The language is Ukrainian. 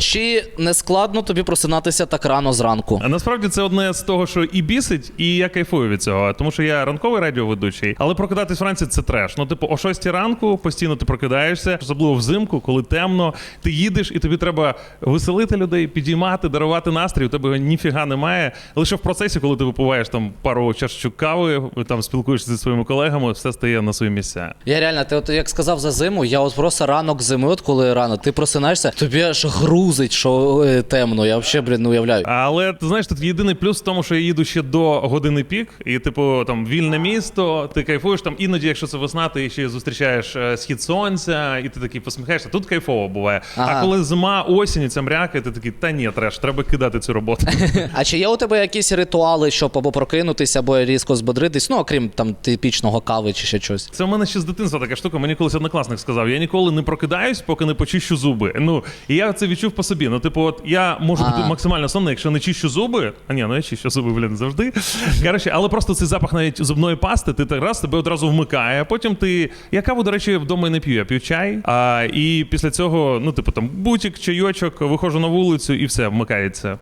Чи не складно тобі просинатися так рано зранку? А насправді це одне з того, що і бісить, і я кайфую від цього. Тому що я ранковий радіоведучий, але прокидатись вранці це треш. Ну, типу, о 6 ранку постійно ти прокидаєшся, особливо взимку, коли темно. Ти їдеш, і тобі треба веселити людей, підіймати, дарувати настрій. У тебе його ніфіга немає. Лише в процесі, коли ти випиваєш там пару чашечок кави, там спілкуєшся зі своїми колегами, все стає на свої місця. Я реально, ти от як сказав за зиму, я от просто ранок зими, от коли рано, ти просинаєшся, тобі аж грузить, що е, темно. Я взагалі, блін, не уявляю. Але ти знаєш, тут єдиний плюс в тому, що я їду ще до години пік, і типу там вільне місто, ти кайфуєш там. Іноді, якщо це весна, ти ще зустрічаєш е, схід сонця, і ти такий посміхаєшся. Тут кайфово буває. Ага. А коли зима, осінь, і ця мряка, ти такий, та ні, треш, треба кидати цю роботу. А чи є у тебе якісь ритуали, щоб або прокинутися, або різко збодритись? Ну, окрім там типічного кави чи ще щось? Це в мене ще з дитинства така штука. Мені колись однокласник сказав: я ніколи не прокидаюсь, поки не почищу зуби. Ну і я це відчув по собі. Ну, типу, от я можу бути максимально сонний, якщо не чищу зуби. А ні, ну я чищу зуби, блін, завжди. Коротше, але просто цей запах навіть зубної пасти, ти так раз тебе одразу вмикає. Потім ти. Я каву, до речі, вдома і не п'ю, я п'ю чай. А, і після цього, ну, типу, там бутік, чайочок, виходжу на вулицю і все вмикається.